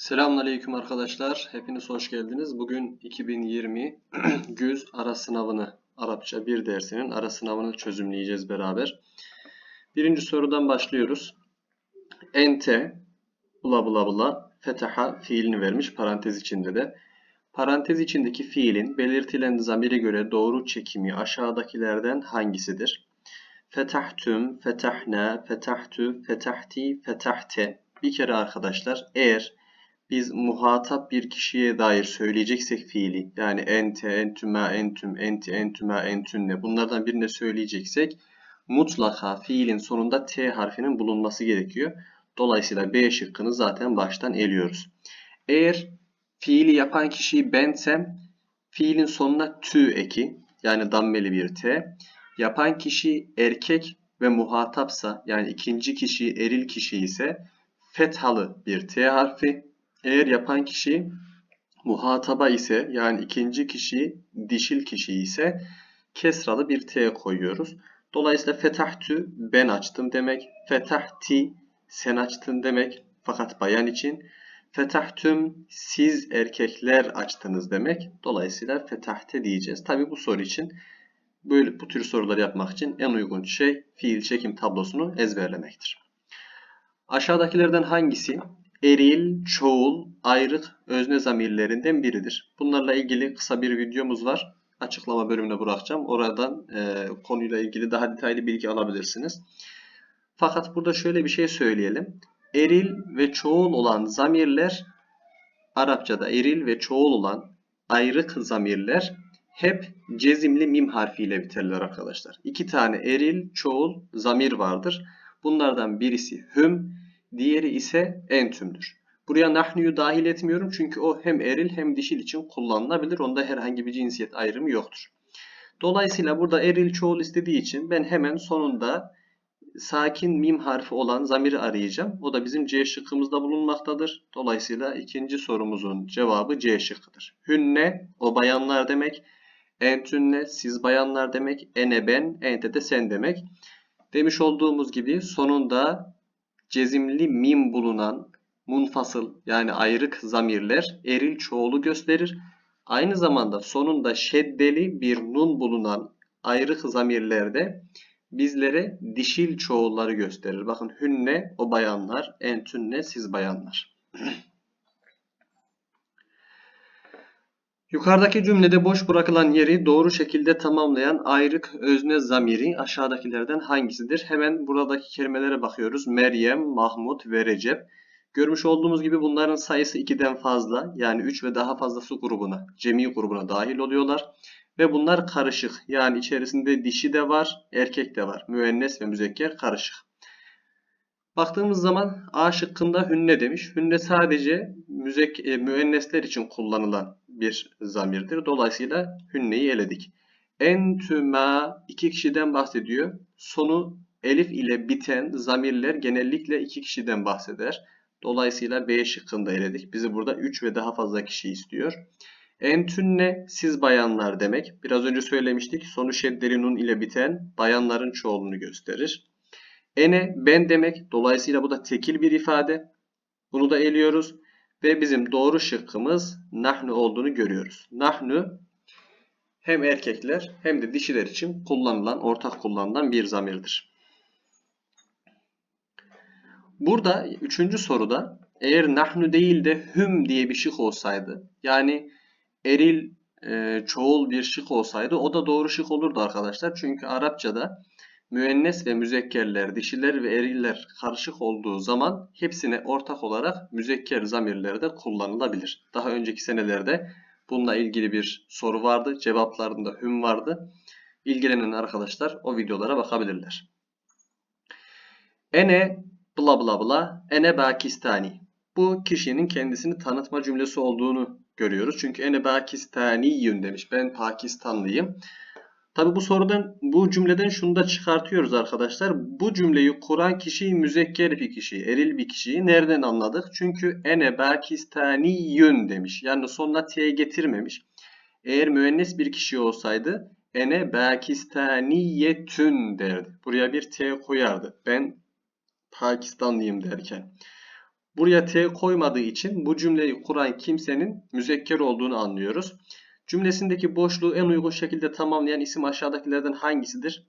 Selamünaleyküm arkadaşlar. Hepiniz hoş geldiniz. Bugün 2020 Güz ara sınavını, Arapça bir dersinin ara sınavını çözümleyeceğiz beraber. Birinci sorudan başlıyoruz. Ente, bula bula bula, fetaha fiilini vermiş parantez içinde de. Parantez içindeki fiilin belirtilen zamire göre doğru çekimi aşağıdakilerden hangisidir? Fetahtüm, fetahna, fetahtu, fetahti, fetahte. Bir kere arkadaşlar eğer biz muhatap bir kişiye dair söyleyeceksek fiili yani ente, entüma, entüm, enti, entüma, entünne bunlardan birine söyleyeceksek mutlaka fiilin sonunda T harfinin bulunması gerekiyor. Dolayısıyla B şıkkını zaten baştan eliyoruz. Eğer fiili yapan kişiyi bensem fiilin sonuna tü eki yani dammeli bir T. Yapan kişi erkek ve muhatapsa yani ikinci kişi eril kişi ise fethalı bir T harfi eğer yapan kişi muhataba ise yani ikinci kişi dişil kişi ise kesralı bir T koyuyoruz. Dolayısıyla fetahtü ben açtım demek. Fetahti sen açtın demek. Fakat bayan için. Fetahtüm siz erkekler açtınız demek. Dolayısıyla fetahte diyeceğiz. Tabi bu soru için böyle bu tür soruları yapmak için en uygun şey fiil çekim tablosunu ezberlemektir. Aşağıdakilerden hangisi eril, çoğul, ayrık özne zamirlerinden biridir. Bunlarla ilgili kısa bir videomuz var. Açıklama bölümüne bırakacağım. Oradan e, konuyla ilgili daha detaylı bilgi alabilirsiniz. Fakat burada şöyle bir şey söyleyelim. Eril ve çoğul olan zamirler Arapçada eril ve çoğul olan ayrık zamirler hep cezimli mim harfiyle biterler arkadaşlar. İki tane eril, çoğul zamir vardır. Bunlardan birisi hüm, Diğeri ise entümdür. Buraya nahnuyu dahil etmiyorum çünkü o hem eril hem dişil için kullanılabilir. Onda herhangi bir cinsiyet ayrımı yoktur. Dolayısıyla burada eril çoğul istediği için ben hemen sonunda sakin mim harfi olan zamiri arayacağım. O da bizim C şıkkımızda bulunmaktadır. Dolayısıyla ikinci sorumuzun cevabı C şıkkıdır. Hünne o bayanlar demek. Entünne siz bayanlar demek. Ene ben, ente de sen demek. Demiş olduğumuz gibi sonunda cezimli mim bulunan munfasıl yani ayrık zamirler eril çoğulu gösterir. Aynı zamanda sonunda şeddeli bir nun bulunan ayrık zamirlerde bizlere dişil çoğulları gösterir. Bakın hünne o bayanlar, entünne siz bayanlar. Yukarıdaki cümlede boş bırakılan yeri doğru şekilde tamamlayan ayrık özne zamiri aşağıdakilerden hangisidir? Hemen buradaki kelimelere bakıyoruz. Meryem, Mahmut ve Recep. Görmüş olduğumuz gibi bunların sayısı 2'den fazla yani 3 ve daha fazlası grubuna, cemi grubuna dahil oluyorlar. Ve bunlar karışık yani içerisinde dişi de var, erkek de var. Müennes ve müzekker karışık. Baktığımız zaman A şıkkında hünne demiş. Hünne sadece müzek, e, müennesler için kullanılan bir zamirdir. Dolayısıyla hünneyi eledik. Entüma iki kişiden bahsediyor. Sonu elif ile biten zamirler genellikle iki kişiden bahseder. Dolayısıyla B şıkkında eledik. Bizi burada 3 ve daha fazla kişi istiyor. Entünne siz bayanlar demek. Biraz önce söylemiştik. Sonu şeddeli ile biten bayanların çoğulunu gösterir. Ene ben demek. Dolayısıyla bu da tekil bir ifade. Bunu da eliyoruz. Ve bizim doğru şıkkımız nahnu olduğunu görüyoruz. Nahnu hem erkekler hem de dişiler için kullanılan, ortak kullanılan bir zamirdir. Burada üçüncü soruda eğer nahnu değil de hüm diye bir şık olsaydı yani eril e, çoğul bir şık olsaydı o da doğru şık olurdu arkadaşlar. Çünkü Arapçada müennes ve müzekkerler, dişiler ve eriller karışık olduğu zaman hepsine ortak olarak müzekker zamirleri de kullanılabilir. Daha önceki senelerde bununla ilgili bir soru vardı. Cevaplarında hüm vardı. İlgilenen arkadaşlar o videolara bakabilirler. Ene bla bla bla ene Pakistani. Bu kişinin kendisini tanıtma cümlesi olduğunu görüyoruz. Çünkü ene Pakistaniyün demiş. Ben Pakistanlıyım. Tabi bu sorudan bu cümleden şunu da çıkartıyoruz arkadaşlar. Bu cümleyi kuran kişi müzekker bir kişi, eril bir kişiyi nereden anladık? Çünkü ene Pakistaniyün demiş. Yani sonuna t getirmemiş. Eğer müennes bir kişi olsaydı ene Pakistaniyetün derdi. Buraya bir t koyardı. Ben Pakistanlıyım derken. Buraya T koymadığı için bu cümleyi kuran kimsenin müzekker olduğunu anlıyoruz. Cümlesindeki boşluğu en uygun şekilde tamamlayan isim aşağıdakilerden hangisidir?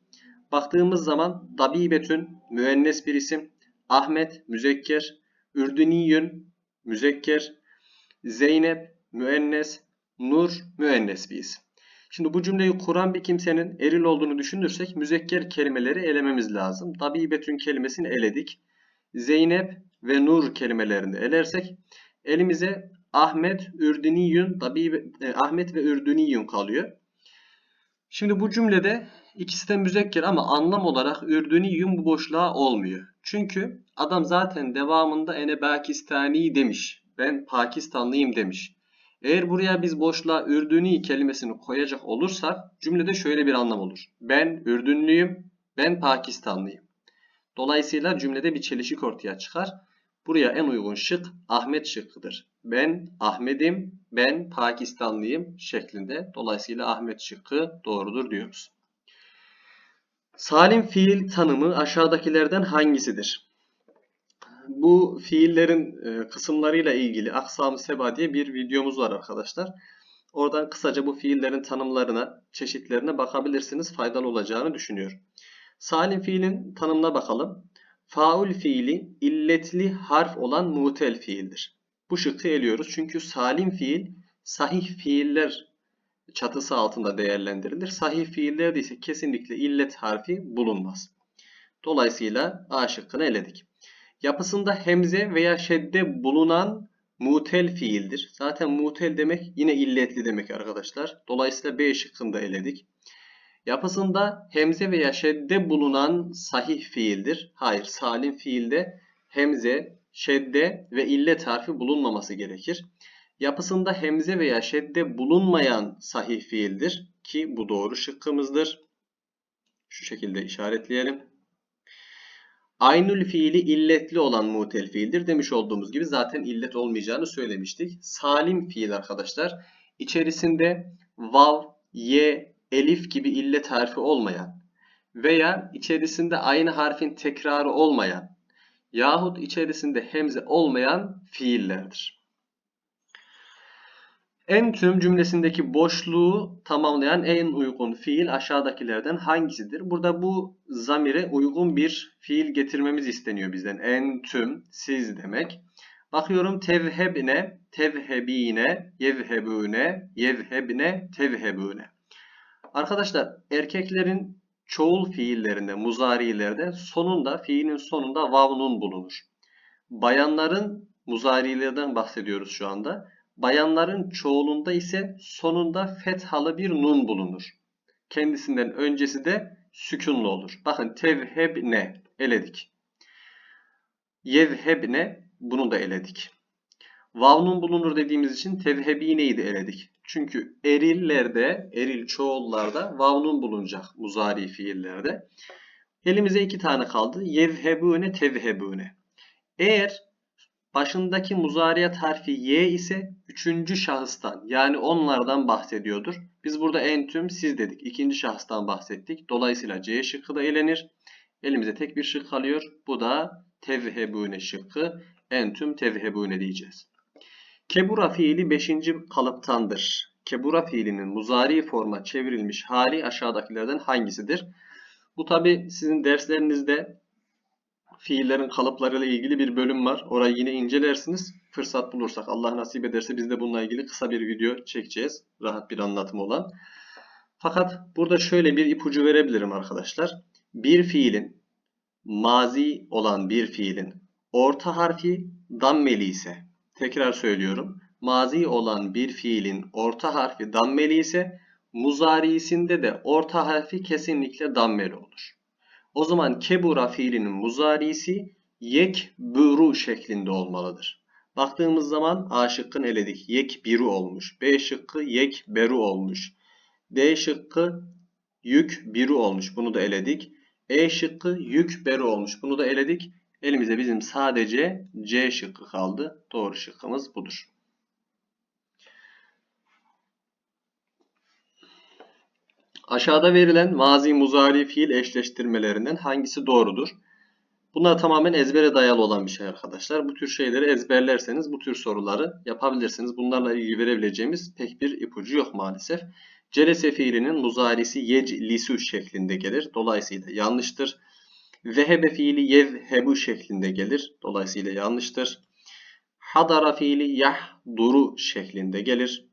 Baktığımız zaman Dabibetün müennes bir isim, Ahmet müzekker, Ürdüniyün müzekker, Zeynep müennes, Nur müennes bir isim. Şimdi bu cümleyi kuran bir kimsenin eril olduğunu düşünürsek müzekker kelimeleri elememiz lazım. Dabibetün kelimesini eledik. Zeynep ve Nur kelimelerini elersek elimize Ahmet, Ürdüniyün, Dabibe, e, Ahmet ve Ürdüniyün kalıyor. Şimdi bu cümlede ikisi de müzekker ama anlam olarak Ürdüniyün bu boşluğa olmuyor. Çünkü adam zaten devamında ene Pakistani demiş. Ben Pakistanlıyım demiş. Eğer buraya biz boşluğa Ürdünü kelimesini koyacak olursak cümlede şöyle bir anlam olur. Ben Ürdünlüyüm, ben Pakistanlıyım. Dolayısıyla cümlede bir çelişik ortaya çıkar. Buraya en uygun şık Ahmet şıkkıdır. Ben Ahmet'im, ben Pakistanlıyım şeklinde. Dolayısıyla Ahmet şıkkı doğrudur diyoruz. Salim fiil tanımı aşağıdakilerden hangisidir? Bu fiillerin e, kısımlarıyla ilgili Aksam-ı Seba diye bir videomuz var arkadaşlar. Oradan kısaca bu fiillerin tanımlarına, çeşitlerine bakabilirsiniz. Faydalı olacağını düşünüyorum. Salim fiilin tanımına bakalım. Faul fiili illetli harf olan mutel fiildir. Bu şıkkı eliyoruz çünkü salim fiil sahih fiiller çatısı altında değerlendirilir. Sahih fiillerde ise kesinlikle illet harfi bulunmaz. Dolayısıyla A şıkkını eledik. Yapısında hemze veya şedde bulunan mutel fiildir. Zaten mutel demek yine illetli demek arkadaşlar. Dolayısıyla B şıkkını da eledik. Yapısında hemze veya şedde bulunan sahih fiildir. Hayır, salim fiilde hemze, şedde ve illet harfi bulunmaması gerekir. Yapısında hemze veya şedde bulunmayan sahih fiildir ki bu doğru şıkkımızdır. Şu şekilde işaretleyelim. Aynül fiili illetli olan mutel fiildir. Demiş olduğumuz gibi zaten illet olmayacağını söylemiştik. Salim fiil arkadaşlar içerisinde vav, ye, elif gibi illet harfi olmayan veya içerisinde aynı harfin tekrarı olmayan yahut içerisinde hemze olmayan fiillerdir. En tüm cümlesindeki boşluğu tamamlayan en uygun fiil aşağıdakilerden hangisidir? Burada bu zamire uygun bir fiil getirmemiz isteniyor bizden. En tüm, siz demek. Bakıyorum tevhebne, tevhebine, yevhebune, yevhebne, tevhebune. Arkadaşlar erkeklerin çoğul fiillerinde, muzarilerde sonunda, fiilin sonunda vavnun bulunur. Bayanların muzarilerden bahsediyoruz şu anda. Bayanların çoğulunda ise sonunda fethalı bir nun bulunur. Kendisinden öncesi de sükunlu olur. Bakın tevhebne eledik. Yevhebne bunu da eledik. Vavnun bulunur dediğimiz için tevhebineyi de eledik. Çünkü erillerde, eril çoğullarda vavnun bulunacak muzari fiillerde. Elimize iki tane kaldı. Yevhebune, tevhebune. Eğer başındaki muzariyat harfi y ise üçüncü şahıstan yani onlardan bahsediyordur. Biz burada entüm siz dedik. ikinci şahıstan bahsettik. Dolayısıyla C şıkkı da elenir. Elimize tek bir şık kalıyor. Bu da tevhebune şıkkı. Entüm tevhebune diyeceğiz. Kebura fiili 5. kalıptandır. Kebura fiilinin muzari forma çevrilmiş hali aşağıdakilerden hangisidir? Bu tabi sizin derslerinizde fiillerin kalıplarıyla ilgili bir bölüm var. Orayı yine incelersiniz. Fırsat bulursak Allah nasip ederse biz de bununla ilgili kısa bir video çekeceğiz. Rahat bir anlatım olan. Fakat burada şöyle bir ipucu verebilirim arkadaşlar. Bir fiilin mazi olan bir fiilin orta harfi dammeli ise tekrar söylüyorum. Mazi olan bir fiilin orta harfi dammeli ise muzarisinde de orta harfi kesinlikle dammeli olur. O zaman kebura fiilinin muzarisi yek buru şeklinde olmalıdır. Baktığımız zaman A şıkkını eledik. Yek biru olmuş. B şıkkı yek beru olmuş. D şıkkı yük biru olmuş. Bunu da eledik. E şıkkı yük beru olmuş. Bunu da eledik. Elimize bizim sadece C şıkkı kaldı. Doğru şıkkımız budur. Aşağıda verilen mazi muzari fiil eşleştirmelerinden hangisi doğrudur? Bunlar tamamen ezbere dayalı olan bir şey arkadaşlar. Bu tür şeyleri ezberlerseniz bu tür soruları yapabilirsiniz. Bunlarla ilgili verebileceğimiz pek bir ipucu yok maalesef. Celese fiilinin muzarisi yeclisu şeklinde gelir. Dolayısıyla yanlıştır. Vehebe fiili yevhebu şeklinde gelir. Dolayısıyla yanlıştır. Hadara fiili yahduru şeklinde gelir.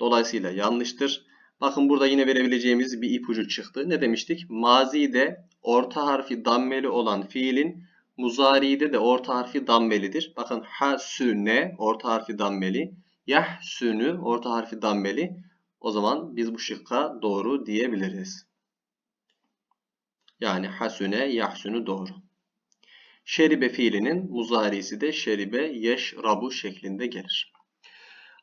Dolayısıyla yanlıştır. Bakın burada yine verebileceğimiz bir ipucu çıktı. Ne demiştik? Mazide orta harfi dammeli olan fiilin muzari'de de orta harfi dammelidir. Bakın hasüne orta harfi dammeli. Yahsünü orta harfi dammeli. O zaman biz bu şıkka doğru diyebiliriz. Yani hasüne yahsünü doğru. Şeribe fiilinin muzarisi de şeribe yeşrabu şeklinde gelir.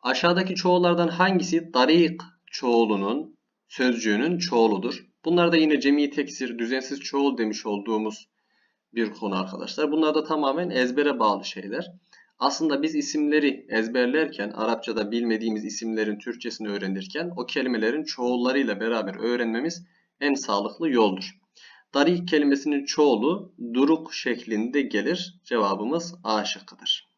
Aşağıdaki çoğullardan hangisi darik çoğulunun sözcüğünün çoğuludur? Bunlar da yine cemi teksir, düzensiz çoğul demiş olduğumuz bir konu arkadaşlar. Bunlar da tamamen ezbere bağlı şeyler. Aslında biz isimleri ezberlerken, Arapçada bilmediğimiz isimlerin Türkçesini öğrenirken o kelimelerin çoğullarıyla beraber öğrenmemiz en sağlıklı yoldur. Darik kelimesinin çoğulu duruk şeklinde gelir. Cevabımız A şıkkıdır.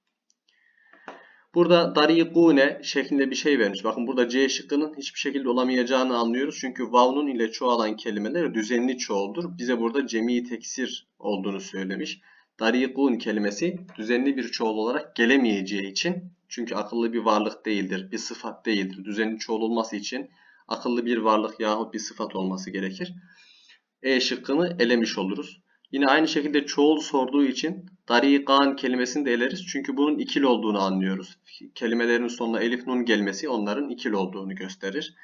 Burada darikune şeklinde bir şey vermiş. Bakın burada C şıkkının hiçbir şekilde olamayacağını anlıyoruz. Çünkü vavnun ile çoğalan kelimeler düzenli çoğuldur. Bize burada cemi teksir olduğunu söylemiş. Darikun kelimesi düzenli bir çoğul olarak gelemeyeceği için çünkü akıllı bir varlık değildir, bir sıfat değildir. Düzenli çoğul olması için akıllı bir varlık yahut bir sıfat olması gerekir. E şıkkını elemiş oluruz. Yine aynı şekilde çoğul sorduğu için darikan kelimesini de eleriz. Çünkü bunun ikili olduğunu anlıyoruz. Kelimelerin sonuna elif nun gelmesi onların ikili olduğunu gösterir.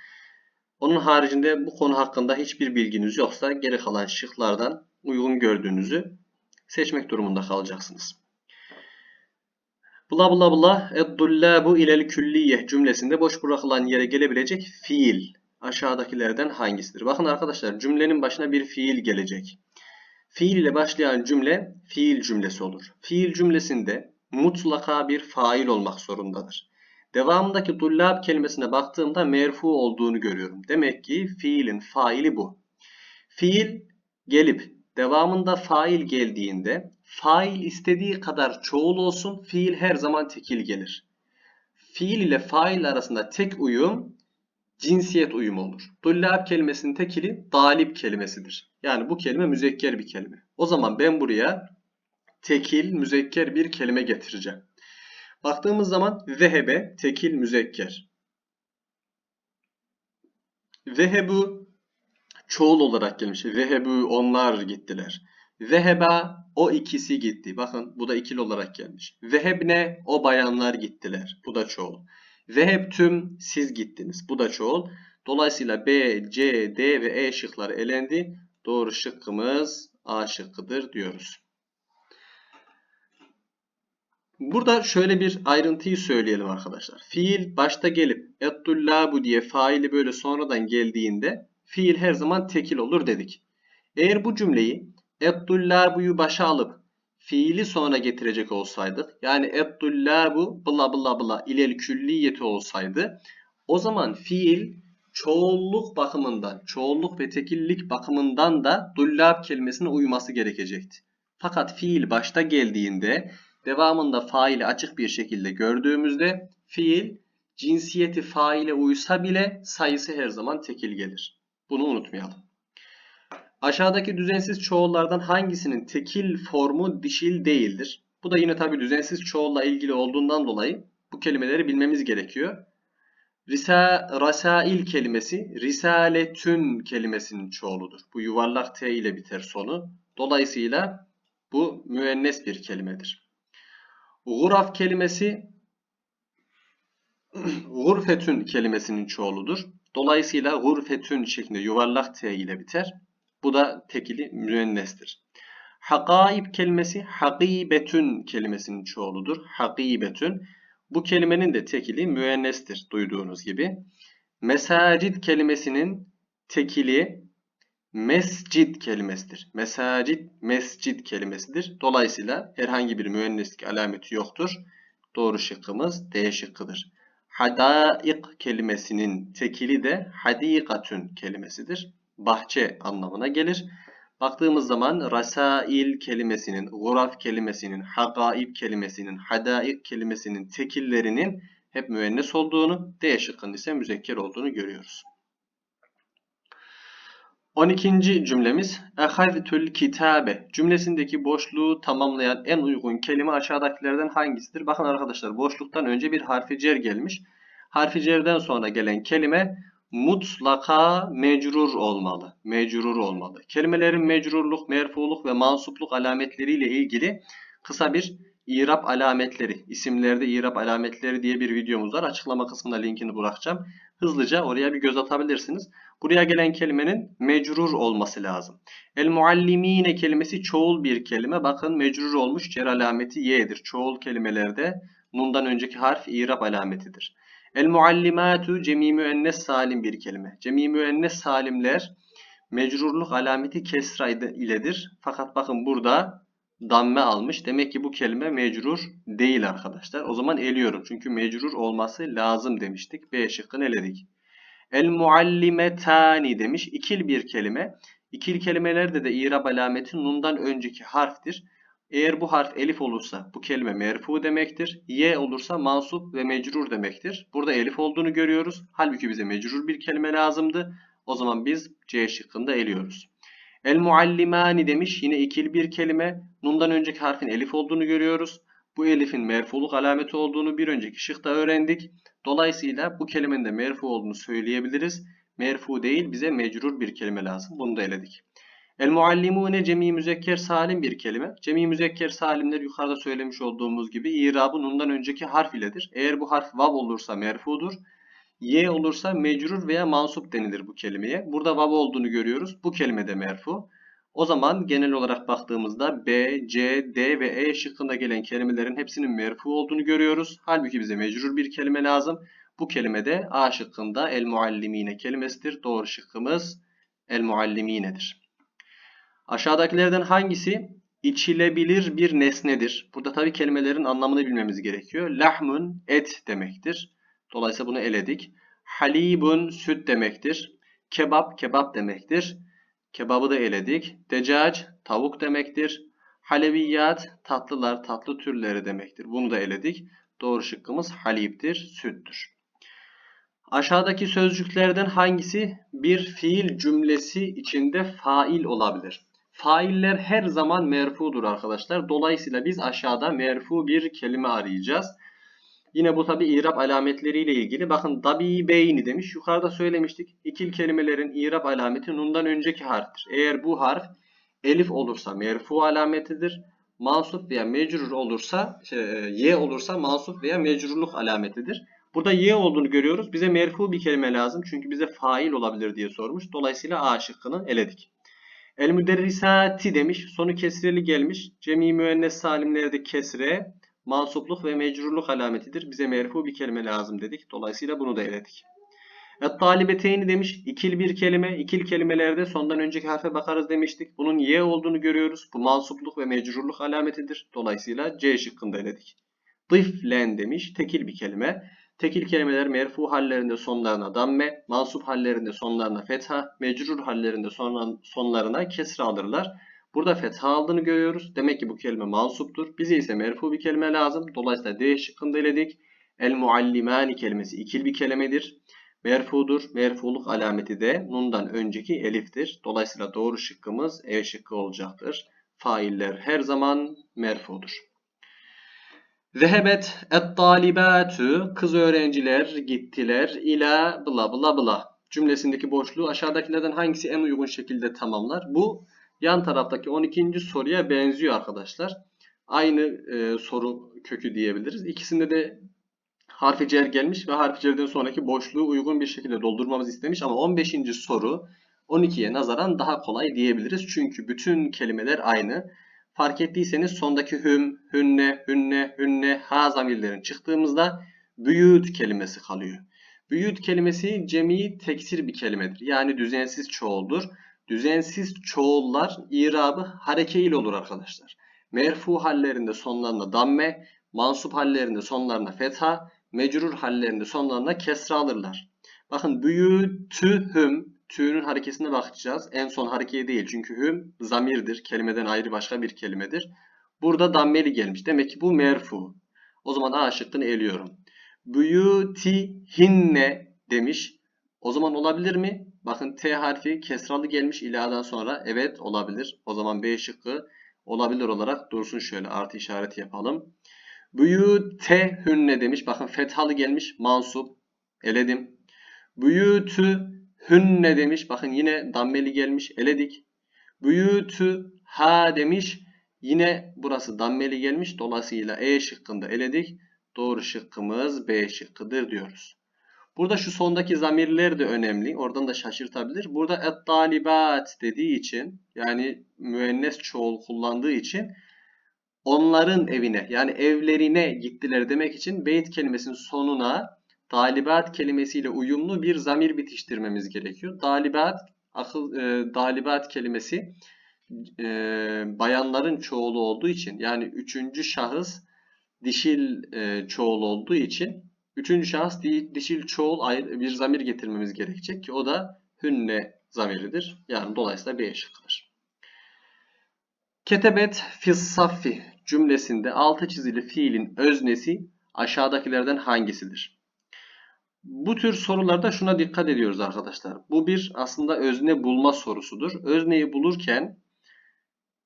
Onun haricinde bu konu hakkında hiçbir bilginiz yoksa geri kalan şıklardan uygun gördüğünüzü seçmek durumunda kalacaksınız. Bla bla bla eddullabu ilel külliye cümlesinde boş bırakılan yere gelebilecek fiil aşağıdakilerden hangisidir? Bakın arkadaşlar cümlenin başına bir fiil gelecek. Fiil ile başlayan cümle fiil cümlesi olur. Fiil cümlesinde mutlaka bir fail olmak zorundadır. Devamındaki dullab kelimesine baktığımda merfu olduğunu görüyorum. Demek ki fiilin faili bu. Fiil gelip devamında fail geldiğinde fail istediği kadar çoğul olsun fiil her zaman tekil gelir. Fiil ile fail arasında tek uyum cinsiyet uyumu olur. Dullab kelimesinin tekili dalip kelimesidir. Yani bu kelime müzekker bir kelime. O zaman ben buraya tekil müzekker bir kelime getireceğim. Baktığımız zaman vehebe tekil müzekker. Vehebu çoğul olarak gelmiş. Vehebu onlar gittiler. Veheba o ikisi gitti. Bakın bu da ikili olarak gelmiş. Vehebne o bayanlar gittiler. Bu da çoğul. Vehebtüm siz gittiniz. Bu da çoğul. Dolayısıyla B, C, D ve E şıkları elendi. Doğru şıkkımız A şıkkıdır diyoruz. Burada şöyle bir ayrıntıyı söyleyelim arkadaşlar. Fiil başta gelip ettullabu diye faili böyle sonradan geldiğinde fiil her zaman tekil olur dedik. Eğer bu cümleyi ettullabu'yu başa alıp fiili sonra getirecek olsaydık yani ettullabu bla bla bla ilel külliyeti olsaydı o zaman fiil çoğulluk bakımından, çoğulluk ve tekillik bakımından da dullab kelimesine uyması gerekecekti. Fakat fiil başta geldiğinde devamında faili açık bir şekilde gördüğümüzde fiil cinsiyeti faile uysa bile sayısı her zaman tekil gelir. Bunu unutmayalım. Aşağıdaki düzensiz çoğullardan hangisinin tekil formu dişil değildir? Bu da yine tabi düzensiz çoğulla ilgili olduğundan dolayı bu kelimeleri bilmemiz gerekiyor. Risa, rasail kelimesi risaletün kelimesinin çoğuludur. Bu yuvarlak T ile biter sonu. Dolayısıyla bu müennes bir kelimedir. Guraf kelimesi gurfetün kelimesinin çoğuludur. Dolayısıyla gurfetün şeklinde yuvarlak T ile biter. Bu da tekili müennestir. Hakaib kelimesi hakibetün kelimesinin çoğuludur. Hakibetün. Bu kelimenin de tekili müennestir duyduğunuz gibi. Mesacid kelimesinin tekili mescid kelimesidir. Mesacid mescid kelimesidir. Dolayısıyla herhangi bir müenneslik alameti yoktur. Doğru şıkkımız D şıkkıdır. Hadaik kelimesinin tekili de hadikatün kelimesidir. Bahçe anlamına gelir. Baktığımız zaman rasail kelimesinin, guraf kelimesinin, hagaib kelimesinin, hadaik kelimesinin tekillerinin hep müennes olduğunu, D şıkkında ise müzekker olduğunu görüyoruz. 12. cümlemiz Ehaztül kitabe cümlesindeki boşluğu tamamlayan en uygun kelime aşağıdakilerden hangisidir? Bakın arkadaşlar boşluktan önce bir harfi cer gelmiş. Harfi cerden sonra gelen kelime mutlaka mecrur olmalı. Mecrur olmalı. Kelimelerin mecrurluk, merfuluk ve mansupluk alametleriyle ilgili kısa bir İrab alametleri, isimlerde İrab alametleri diye bir videomuz var. Açıklama kısmına linkini bırakacağım. Hızlıca oraya bir göz atabilirsiniz. Buraya gelen kelimenin mecrur olması lazım. El muallimine kelimesi çoğul bir kelime. Bakın mecrur olmuş cer alameti y'dir. Çoğul kelimelerde nundan önceki harf İrab alametidir. El muallimatu cemi müennes salim bir kelime. Cemi müennes salimler mecrurluk alameti kesra iledir. Fakat bakın burada damme almış. Demek ki bu kelime mecrur değil arkadaşlar. O zaman eliyorum. Çünkü mecrur olması lazım demiştik. B şıkkını eledik. El muallimetani demiş. İkil bir kelime. İkil kelimelerde de irab alameti nundan önceki harftir. Eğer bu harf elif olursa bu kelime merfu demektir. Y olursa mansup ve mecrur demektir. Burada elif olduğunu görüyoruz. Halbuki bize mecrur bir kelime lazımdı. O zaman biz C şıkkında eliyoruz. El muallimani demiş. Yine ikili bir kelime. Nundan önceki harfin elif olduğunu görüyoruz. Bu elifin merfuluk alameti olduğunu bir önceki şıkta öğrendik. Dolayısıyla bu kelimenin de merfu olduğunu söyleyebiliriz. Merfu değil bize mecrur bir kelime lazım. Bunu da eledik. El muallimune cemi müzekker salim bir kelime. Cemi müzekker salimler yukarıda söylemiş olduğumuz gibi irabı nundan önceki harf iledir. Eğer bu harf vav olursa merfudur. Y olursa mecrur veya mansup denilir bu kelimeye. Burada vav olduğunu görüyoruz. Bu kelime de merfu. O zaman genel olarak baktığımızda B, C, D ve E şıkkında gelen kelimelerin hepsinin merfu olduğunu görüyoruz. Halbuki bize mecrur bir kelime lazım. Bu kelime de A şıkkında el muallimine kelimesidir. Doğru şıkkımız el mualliminedir. Aşağıdakilerden hangisi içilebilir bir nesnedir? Burada tabi kelimelerin anlamını bilmemiz gerekiyor. Lahmun et demektir. Dolayısıyla bunu eledik. Halibun süt demektir. Kebap kebap demektir. Kebabı da eledik. Decac tavuk demektir. Haleviyat tatlılar tatlı türleri demektir. Bunu da eledik. Doğru şıkkımız haliptir, süttür. Aşağıdaki sözcüklerden hangisi bir fiil cümlesi içinde fail olabilir? Failler her zaman merfudur arkadaşlar. Dolayısıyla biz aşağıda merfu bir kelime arayacağız. Yine bu tabi irab alametleriyle ilgili. Bakın dabi beyni demiş. Yukarıda söylemiştik. İkil kelimelerin irab alameti nundan önceki harftir. Eğer bu harf elif olursa merfu alametidir. Mansup veya mecrur olursa şey, y olursa mansup veya mecrurluk alametidir. Burada y olduğunu görüyoruz. Bize merfu bir kelime lazım. Çünkü bize fail olabilir diye sormuş. Dolayısıyla A şıkkını eledik. El müderrisati demiş. Sonu kesreli gelmiş. Cemi müennes salimlerde kesre, mansupluk ve mecrurluk alametidir. Bize merfu bir kelime lazım dedik. Dolayısıyla bunu da eledik. Et talibeteyni demiş. İkil bir kelime. İkil kelimelerde sondan önceki harfe bakarız demiştik. Bunun y olduğunu görüyoruz. Bu mansupluk ve mecrurluk alametidir. Dolayısıyla C şıkkında eledik. Dıflen demiş. Tekil bir kelime. Tekil kelimeler merfu hallerinde sonlarına damme, mansup hallerinde sonlarına fetha, mecrur hallerinde sonlarına kesra alırlar. Burada fetha aldığını görüyoruz. Demek ki bu kelime mansuptur. Bize ise merfu bir kelime lazım. Dolayısıyla D şıkkında eledik. El muallimani kelimesi ikil bir kelimedir. Merfudur. Merfuluk alameti de nundan önceki eliftir. Dolayısıyla doğru şıkkımız E şıkkı olacaktır. Failler her zaman merfudur. Zehebet et talibatu kız öğrenciler gittiler ila bla bla bla cümlesindeki boşluğu aşağıdakilerden hangisi en uygun şekilde tamamlar? Bu yan taraftaki 12. soruya benziyor arkadaşlar. Aynı e, soru kökü diyebiliriz. İkisinde de harfi cer gelmiş ve harfi cerden sonraki boşluğu uygun bir şekilde doldurmamız istemiş ama 15. soru 12'ye nazaran daha kolay diyebiliriz. Çünkü bütün kelimeler aynı. Fark ettiyseniz sondaki hüm, hünne, hünne, hünne, ha zamirlerin çıktığımızda büyüt kelimesi kalıyor. Büyüt kelimesi cemi teksir bir kelimedir. Yani düzensiz çoğuldur. Düzensiz çoğullar irabı hareke ile olur arkadaşlar. Merfu hallerinde sonlarına damme, mansup hallerinde sonlarına fetha, mecrur hallerinde sonlarına kesra alırlar. Bakın büyütühüm tü'nün harekesine bakacağız. En son harekeye değil. Çünkü hüm zamirdir. Kelimeden ayrı başka bir kelimedir. Burada dammeli gelmiş. Demek ki bu merfu. O zaman A şıkkını eliyorum. Buyutihinne demiş. O zaman olabilir mi? Bakın T harfi kesralı gelmiş iladan sonra. Evet olabilir. O zaman B şıkkı olabilir olarak dursun şöyle artı işareti yapalım. Buyutehünne demiş. Bakın fethalı gelmiş. Mansup. Eledim. Buyutü hünne demiş. Bakın yine dammeli gelmiş. Eledik. Buyutü ha demiş. Yine burası dammeli gelmiş. Dolayısıyla E şıkkında eledik. Doğru şıkkımız B şıkkıdır diyoruz. Burada şu sondaki zamirler de önemli. Oradan da şaşırtabilir. Burada et talibat dediği için yani müennes çoğul kullandığı için onların evine yani evlerine gittiler demek için beyt kelimesinin sonuna dalibat kelimesiyle uyumlu bir zamir bitiştirmemiz gerekiyor. Dalibat akıl e, dalibat kelimesi e, bayanların çoğulu olduğu için yani üçüncü şahıs dişil e, çoğul olduğu için üçüncü şahıs di, dişil çoğul bir zamir getirmemiz gerekecek ki o da hünne zamiridir. Yani dolayısıyla B şıkkıdır. Ketebet fissaffi cümlesinde altı çizili fiilin öznesi aşağıdakilerden hangisidir? Bu tür sorularda şuna dikkat ediyoruz arkadaşlar. Bu bir aslında özne bulma sorusudur. Özneyi bulurken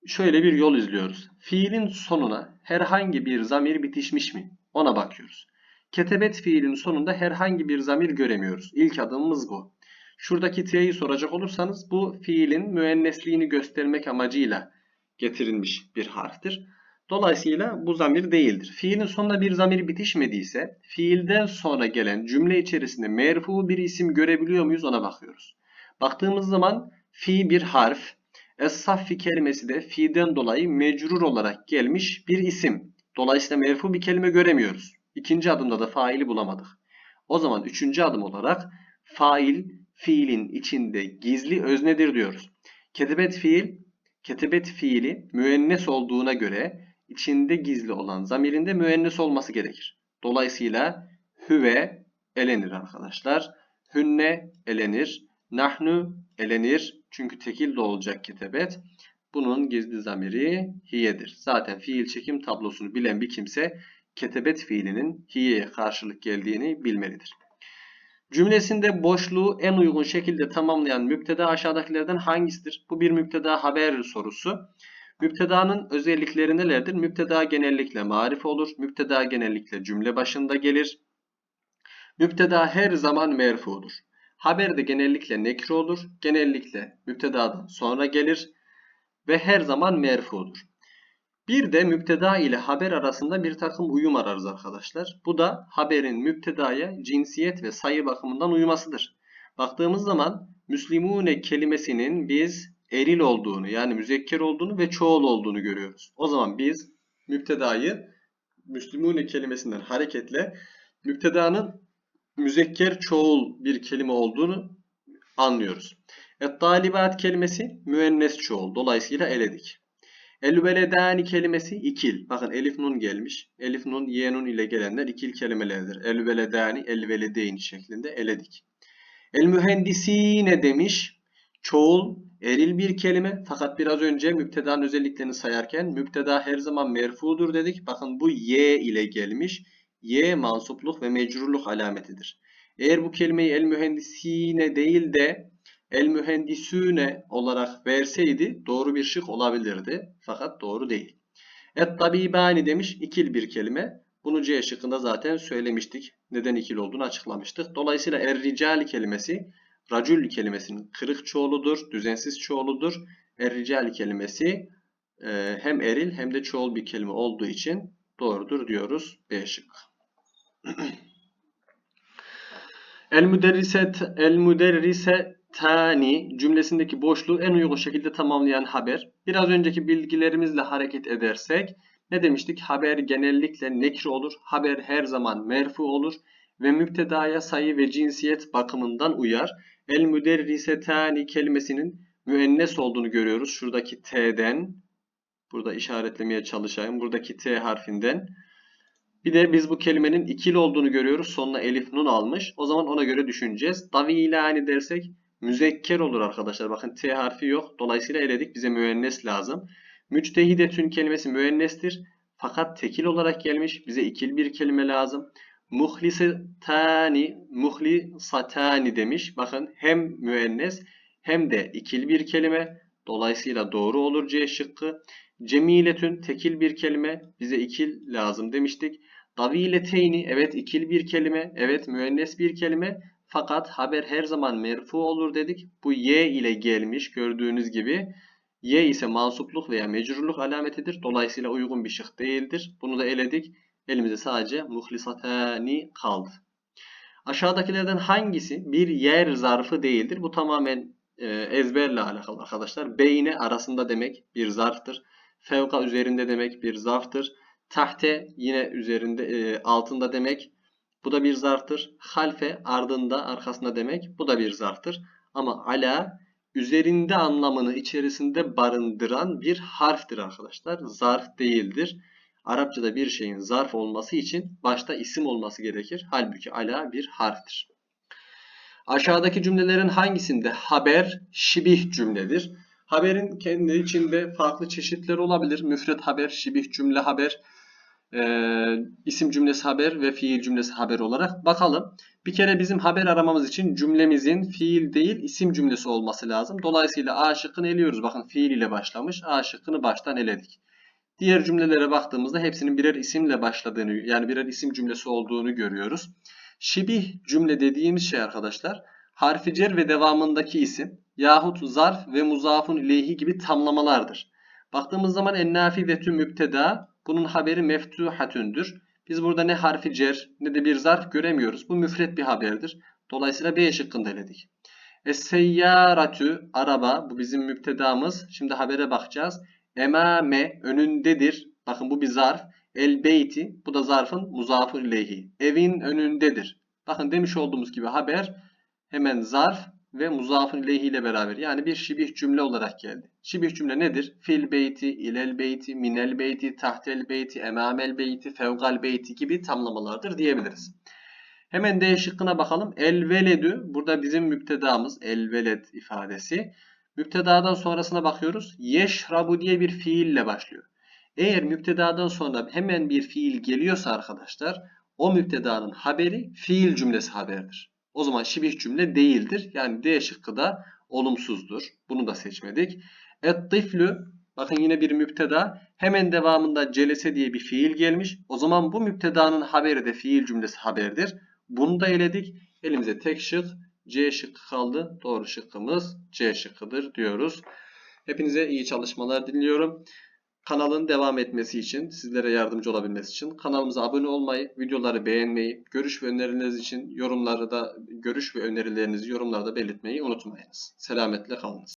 şöyle bir yol izliyoruz. Fiilin sonuna herhangi bir zamir bitişmiş mi? Ona bakıyoruz. Ketebet fiilin sonunda herhangi bir zamir göremiyoruz. İlk adımımız bu. Şuradaki t'yi soracak olursanız bu fiilin müennesliğini göstermek amacıyla getirilmiş bir harftir. Dolayısıyla bu zamir değildir. Fiilin sonunda bir zamir bitişmediyse fiilden sonra gelen cümle içerisinde merfu bir isim görebiliyor muyuz ona bakıyoruz. Baktığımız zaman fi bir harf. Es-saffi kelimesi de fi'den dolayı mecrur olarak gelmiş bir isim. Dolayısıyla merfu bir kelime göremiyoruz. İkinci adımda da faili bulamadık. O zaman üçüncü adım olarak fail fiilin içinde gizli öznedir diyoruz. Ketebet fiil, ketebet fiili müennes olduğuna göre içinde gizli olan zamirinde müennes olması gerekir. Dolayısıyla hüve elenir arkadaşlar. Hünne elenir. Nahnu elenir. Çünkü tekil de olacak ketebet. Bunun gizli zamiri hiyedir. Zaten fiil çekim tablosunu bilen bir kimse ketebet fiilinin hiyeye karşılık geldiğini bilmelidir. Cümlesinde boşluğu en uygun şekilde tamamlayan müpteda aşağıdakilerden hangisidir? Bu bir müpteda haber sorusu. Müptedanın özellikleri nelerdir? Müpteda genellikle marif olur. Müpteda genellikle cümle başında gelir. Müpteda her zaman merfudur. Haber de genellikle nekre olur. Genellikle müptedadan sonra gelir ve her zaman merfudur. Bir de müpteda ile haber arasında bir takım uyum ararız arkadaşlar. Bu da haberin müptedaya cinsiyet ve sayı bakımından uymasıdır. Baktığımız zaman Müslimune kelimesinin biz eril olduğunu yani müzekker olduğunu ve çoğul olduğunu görüyoruz. O zaman biz müptedayı Müslimune kelimesinden hareketle müptedanın müzekker çoğul bir kelime olduğunu anlıyoruz. Et talibat kelimesi müennes çoğul. Dolayısıyla eledik. El veledani kelimesi ikil. Bakın elif nun gelmiş. Elif nun ye nun ile gelenler ikil kelimelerdir. El veledani el veledeyni şeklinde eledik. El mühendisine demiş. Çoğul eril bir kelime. Fakat biraz önce müptedanın özelliklerini sayarken müpteda her zaman merfudur dedik. Bakın bu ye ile gelmiş. Ye mansupluk ve mecrurluk alametidir. Eğer bu kelimeyi el mühendisine değil de el mühendisüne olarak verseydi doğru bir şık olabilirdi. Fakat doğru değil. Et tabibani demiş ikil bir kelime. Bunu C şıkkında zaten söylemiştik. Neden ikil olduğunu açıklamıştık. Dolayısıyla er rical kelimesi racül kelimesinin kırık çoğuludur, düzensiz çoğuludur. Er rical kelimesi e, hem eril hem de çoğul bir kelime olduğu için doğrudur diyoruz B şıkkı. El müderriset el müderrise tani cümlesindeki boşluğu en uygun şekilde tamamlayan haber. Biraz önceki bilgilerimizle hareket edersek ne demiştik? Haber genellikle nekre olur. Haber her zaman merfu olur ve müptedaya sayı ve cinsiyet bakımından uyar. El müderrisetani kelimesinin müennes olduğunu görüyoruz. Şuradaki T'den burada işaretlemeye çalışayım. Buradaki T harfinden. Bir de biz bu kelimenin ikili olduğunu görüyoruz. Sonuna elif nun almış. O zaman ona göre düşüneceğiz. Davilani dersek müzekker olur arkadaşlar. Bakın T harfi yok. Dolayısıyla eledik. Bize müennes lazım. Müçtehidetün kelimesi müennestir. Fakat tekil olarak gelmiş. Bize ikil bir kelime lazım. Muhlisatani, muhlisatani demiş. Bakın hem müennes hem de ikil bir kelime. Dolayısıyla doğru olur C şıkkı. Cemiletün tekil bir kelime. Bize ikil lazım demiştik. Davileteyni evet ikil bir kelime. Evet müennes bir kelime. Fakat haber her zaman merfu olur dedik. Bu y ile gelmiş gördüğünüz gibi. Y ise mansupluk veya mecrurluk alametidir. Dolayısıyla uygun bir şık değildir. Bunu da eledik. Elimizde sadece muhlisatani kaldı. Aşağıdakilerden hangisi bir yer zarfı değildir? Bu tamamen e, ezberle alakalı arkadaşlar. Beyne arasında demek bir zarftır. Fevka üzerinde demek bir zarftır. Tahte yine üzerinde e, altında demek. Bu da bir zarftır. Halfe ardında arkasında demek. Bu da bir zarftır. Ama ala üzerinde anlamını içerisinde barındıran bir harftir arkadaşlar. Zarf değildir. Arapçada bir şeyin zarf olması için başta isim olması gerekir. Halbuki ala bir harftir. Aşağıdaki cümlelerin hangisinde haber şibih cümledir? Haberin kendi içinde farklı çeşitleri olabilir. Müfret haber, şibih cümle haber, e, isim cümlesi haber ve fiil cümlesi haber olarak bakalım. Bir kere bizim haber aramamız için cümlemizin fiil değil isim cümlesi olması lazım. Dolayısıyla A şıkkını eliyoruz. Bakın fiil ile başlamış. A şıkkını baştan eledik. Diğer cümlelere baktığımızda hepsinin birer isimle başladığını yani birer isim cümlesi olduğunu görüyoruz. Şibih cümle dediğimiz şey arkadaşlar harfi cer ve devamındaki isim yahut zarf ve muzafun ileyhi gibi tamlamalardır. Baktığımız zaman ennafidetü mübteda bunun haberi meftuhatündür. Biz burada ne harfi cer ne de bir zarf göremiyoruz. Bu müfret bir haberdir. Dolayısıyla B şıkkında eledik. Es-seyyaratü araba bu bizim müptedamız. Şimdi habere bakacağız. Emame önündedir. Bakın bu bir zarf. El beyti bu da zarfın muzafun ileyhi. Evin önündedir. Bakın demiş olduğumuz gibi haber hemen zarf ve muzafun ileyhi ile beraber. Yani bir şibih cümle olarak geldi. Şibih cümle nedir? Fil beyti, ilel beyti, minel beyti, tahtel beyti, emamel beyti, fevgal beyti gibi tamlamalardır diyebiliriz. Hemen D şıkkına bakalım. El veledü burada bizim müptedamız el veled ifadesi. Müptedadan sonrasına bakıyoruz. Yeşrabu diye bir fiille başlıyor. Eğer müptedadan sonra hemen bir fiil geliyorsa arkadaşlar o müptedanın haberi fiil cümlesi haberdir. O zaman şibih cümle değildir. Yani D şıkkı da olumsuzdur. Bunu da seçmedik. Et-tiflü bakın yine bir müpteda. Hemen devamında celese diye bir fiil gelmiş. O zaman bu müptedanın haberi de fiil cümlesi haberdir. Bunu da eledik. Elimize tek şık C şıkkı kaldı. Doğru şıkkımız C şıkkıdır diyoruz. Hepinize iyi çalışmalar diliyorum. Kanalın devam etmesi için, sizlere yardımcı olabilmesi için kanalımıza abone olmayı, videoları beğenmeyi, görüş ve önerileriniz için yorumlarda görüş ve önerilerinizi yorumlarda belirtmeyi unutmayınız. Selametle kalınız.